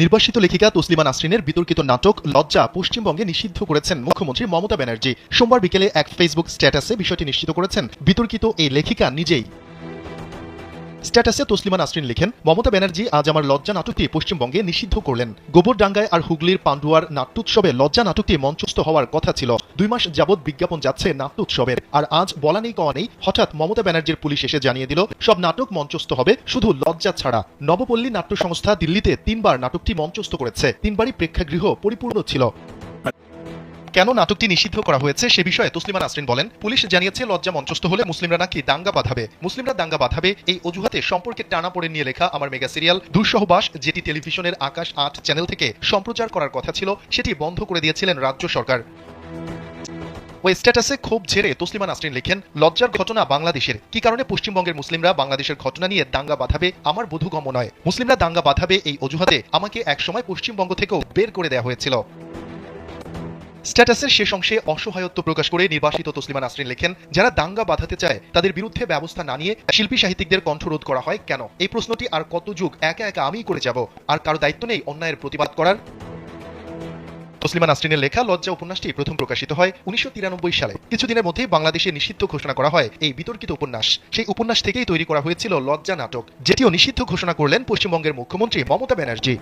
নির্বাসিত লেখিকা তসলিমা নাসরিনের বিতর্কিত নাটক লজ্জা পশ্চিমবঙ্গে নিষিদ্ধ করেছেন মুখ্যমন্ত্রী মমতা ব্যানার্জি। সোমবার বিকেলে এক ফেসবুক স্ট্যাটাসে বিষয়টি নিশ্চিত করেছেন। বিতর্কিত এই লেখিকা নিজেই স্ট্যাটাসে তসলিমা নাসরিন লিখেন, মমতা ব্যানার্জি আজ আমার লজ্জা নাটকটি পশ্চিমবঙ্গে নিষিদ্ধ করলেন। গোবরডাঙ্গায় আর হুগলির পান্ডুয়ার নাট্যোৎসবে লজ্জা নাটকটি মঞ্চস্থ হওয়ার কথা ছিল। দুই মাস যাবৎ বিজ্ঞাপন যাচ্ছে নাট্যোৎসবের। আর আজ বলা নেই কওয়া নেই, হঠাৎ মমতা ব্যানার্জির পুলিশ এসে জানিয়ে দিল, সব নাটক মঞ্চস্থ হবে, শুধু লজ্জা ছাড়া। নবপল্লী নাট্য সংস্থা দিল্লিতে তিনবার নাটকটি মঞ্চস্থ করেছে। তিনবারই প্রেক্ষাগৃহ পরিপূর্ণ ছিল। কেন নাটকটি নিষিদ্ধ করা হয়েছে সে বিষয়ে তসলিমা নাসরিন বলেন, পুলিশ জানিয়েছে লজ্জা মঞ্চস্থ হলে মুসলিমরা নাকি দাঙ্গা বাঁধাবে। মুসলিমরা দাঙ্গা বাঁধাবে এই অজুহাতে সম্পর্কে টানা পড়ে নিয়ে লেখা আমার মেগা সিরিয়াল দুঃসহবাস, যেটি টেলিভিশনের আকাশ আট চ্যানেল থেকে সম্প্রচার করার কথা ছিল, সেটি বন্ধ করে দিয়েছিলেন রাজ্য সরকার। ওই স্ট্যাটাসে ক্ষোভ ঝেড়ে তসলিমা নাসরিন লেখেন, লজ্জার ঘটনা বাংলাদেশের। কি কারণে পশ্চিমবঙ্গের মুসলিমরা বাংলাদেশের ঘটনা নিয়ে দাঙ্গা বাঁধাবে আমার বোধগম্য নয়। মুসলিমরা দাঙ্গা বাঁধাবে এই অজুহাতে আমাকে একসময় পশ্চিমবঙ্গ থেকেও বের করে দেওয়া হয়েছিল। স্ট্যাটাসের শেষ অংশে অসহায়ত্ব প্রকাশ করে নির্বাসিত তসলিমা নাসরিন লেখেন, যারা দাঙ্গা বাঁধাতে চায়, তাদের বিরুদ্ধে ব্যবস্থা না নিয়ে শিল্পী সাহিত্যিকদের কণ্ঠরোধ করা হয় কেন? এই প্রশ্নটি আর কত যুগ একা একা আমিই করে যাব? আর কারও দায়িত্ব নেই অন্যায়ের প্রতিবাদ করার? তসলিমা নাসরিনের লেখা লজ্জা উপন্যাসটি প্রথম প্রকাশিত হয় উনিশশো তিরানব্বই সালে। কিছুদিনের মধ্যেই বাংলাদেশে নিষিদ্ধ ঘোষণা করা হয় এই বিতর্কিত উপন্যাস। সেই উপন্যাস থেকেই তৈরি করা হয়েছিল লজ্জা নাটক, যেটিও নিষিদ্ধ ঘোষণা করলেন পশ্চিমবঙ্গের মুখ্যমন্ত্রী মমতা ব্যানার্জি।